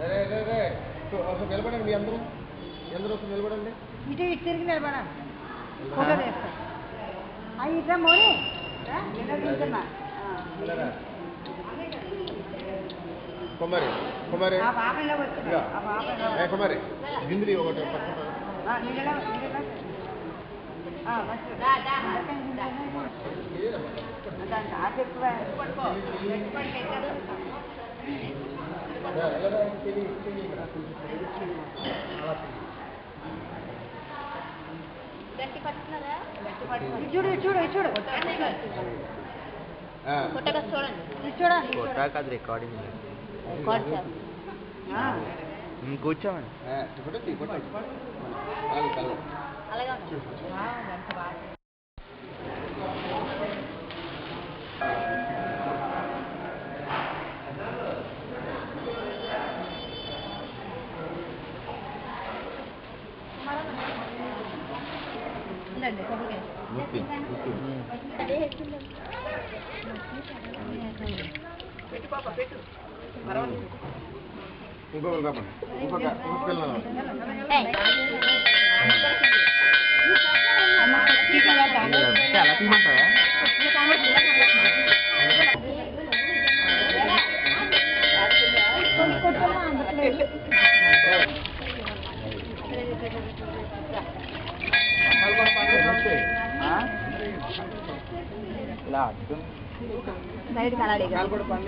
అసలు నిలబడండి మీ అందరూ. మీ అందరూ ఒకసారి నిలబడండి. ఇటు ఇటు తిరిగి నిలబడా ఫోటో తీస్తా. అవి ఇట్లా మోని. కుమారి కుమారి. కుమారి. బిందులు ఒకటి పట్టుకుంటారా చూడు ఇటు చూడు ఇటు చూడు ఆ. ఇటు చూడండి ఇటు చూడండి. కాదు రికార్డింగ్ ఆ. కూర్చోమని ఆ, ఫోటో తీ, ఫోటో. కాలు, కాలు. ముప్పి ఇంకొకరు కాపండి ఇంకొక ఇంకొక పిల్లలు అలా తీయమంటావా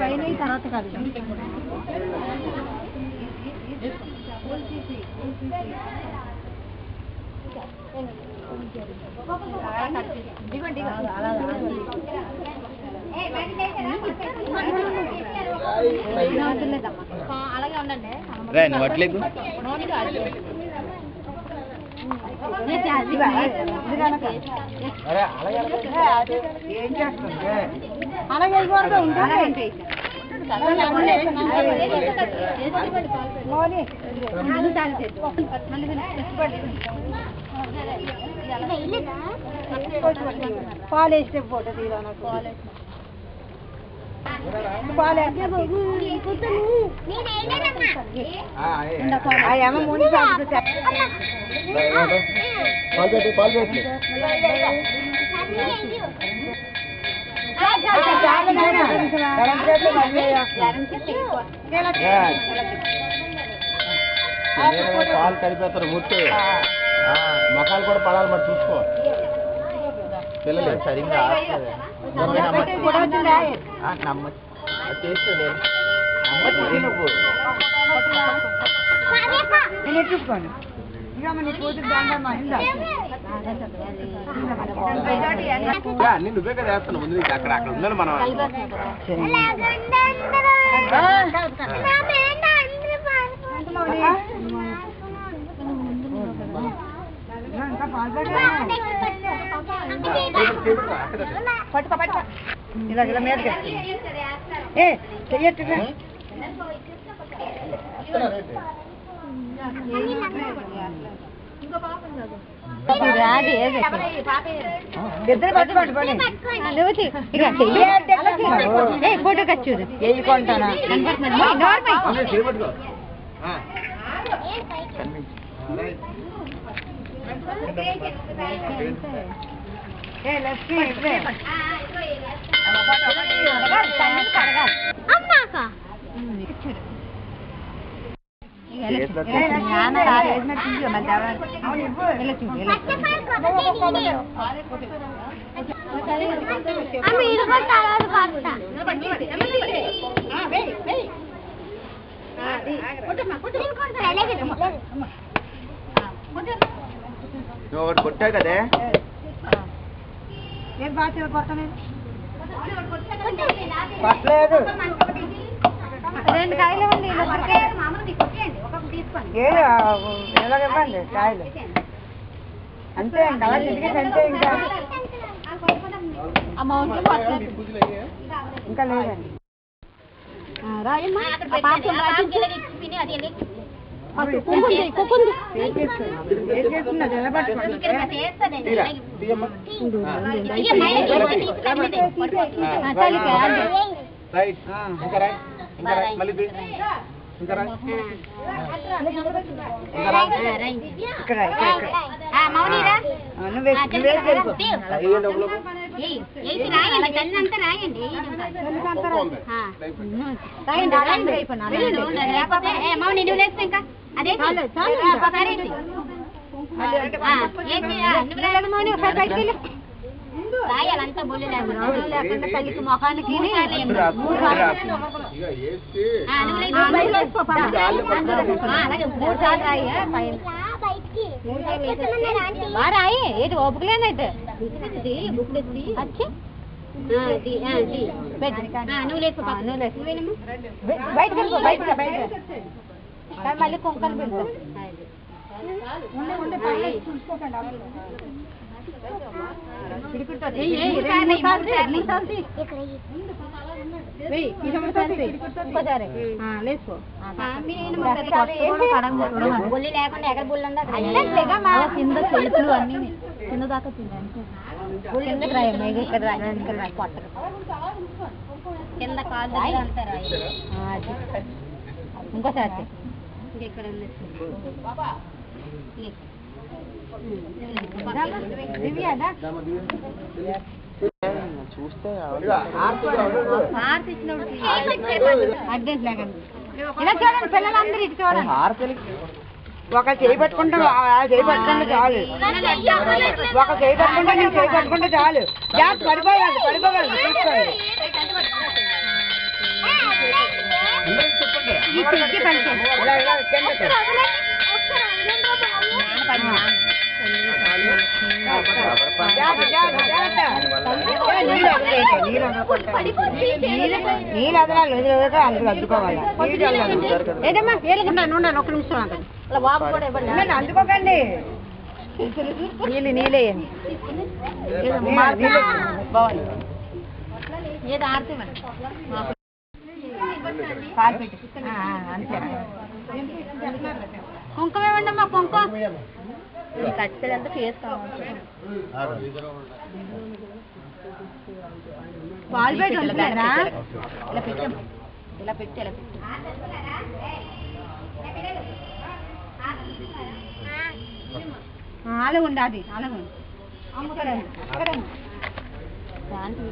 పైన తర్వాత అలాగే ఉండండి రే నువ్వు అట్లేదు అలాగే ఏం చేస్తుంది అలాగే వెళ్ళిపోవడం పాలు వేస్తే ఫోటో తీరా నాకు. పాలు ఆ పాలు కలిపేస్తారు ముట్టు. మొఖాలు కూడా పడాలి మరి చూసుకో. పిల్లలు సరిగ్గా. నమ్మే చేస్తుంది నమ్మచ్చు నువ్వు అన్ని కదా వేస్తున్నావు ముందు నుంచి అక్కడ అక్కడ ఉందని మనం ఇంకా పట్టుకో పట్టుకో. ఇలా ఇలా మీదకి. ఏ చెయ్యట్టుగా ఇద్దరు పట్టుకోండి పోనీ. ఫోటో కచ్చూరు వేయకుంటానా చేపట్టుకో ఏ లక్ష్మి ఇట్లే. ఏ లక్ష్మి, కాలు వేసినట్టు ఉంది, మళ్ళీ ఎవరు- అవును, ఇవ్వు. ఇలా చూడు, ఇలా చూడు. నువ్వు ఒకటి కొట్టావు కదే ఏం కొట్టలేదు రెండు కాయలు ఇవ్వండి ఎలాగ ఇవ్వండి కాయలు? అంతే ఇంకా అంతే ఇంకా ఇంకా లేదండి. తీయమ్మా రైట్ ఇంకా రైట్ ఇంకా రైట్ మళ్ళీ. ఇంకా రా. ఇక్కడ ఇక్కడ నువ్వే నువ్వే రాయండి. అయిపోయింది. రాయండి. మౌని నువ్వు లేస్తే ఇంకా? అదే నువ్వు రాయను మౌని ఒకసారి బయటికి వెళ్ళు. రాయాలంతా బొల్లు లేకుండా లేకుండా తల్లికి సార్లు రాయి ఏంటి ఓపికలేనైతే వచ్చి ఆ, ది. ఆ, నువ్వు. నువ్వేనమ్మా? బయటకు మళ్ళీ కుంకలు పెడతా బొల్లి లేకుండా ఎక్కడ బొల్లి ఉందో అక్కడ కింద చేతులు అన్ని కింద దాకా తిన్నాను కింద ఇక్కడ కింద ఆ, అది. ఇంకోసారి. ఇక్కడ చూస్తే ఒక చేయి పట్టుకుంటే చేయి పట్టుకుంటే చాలు ఒక చేయి పట్టుకుంటే నేను చేయి పట్టుకుంటే చాలు జాగ్రత్త పడిపోయాలి పడిపోగలదు చూసుకోండి చెప్పండి. ఈ చెయ్యి పడిపోయింది. నీళ్ళు. నీళ్ళు- నీళ్ళు అద్దుకోవాలి. నీళ్ళు. ఏదమ్మా ఏలుగుండా ఉండండి ఒక్క నిమిషం ఆగండి ఇలా బాబు కూడా ఇవ్వండి అందుకోకండి. నీళ్ళు బాగుంది. ఏదో కుంకుమ ఇవ్వండి అమ్మా కుంకుమ. పాలు పెట్టి ఉంటున్నారా ఇలా పెట్టాము ఇలా పెట్టి ఇలా పెట్టి. అలాగ ఉండాలి అలాగ ఉంది అక్కడ. దానికి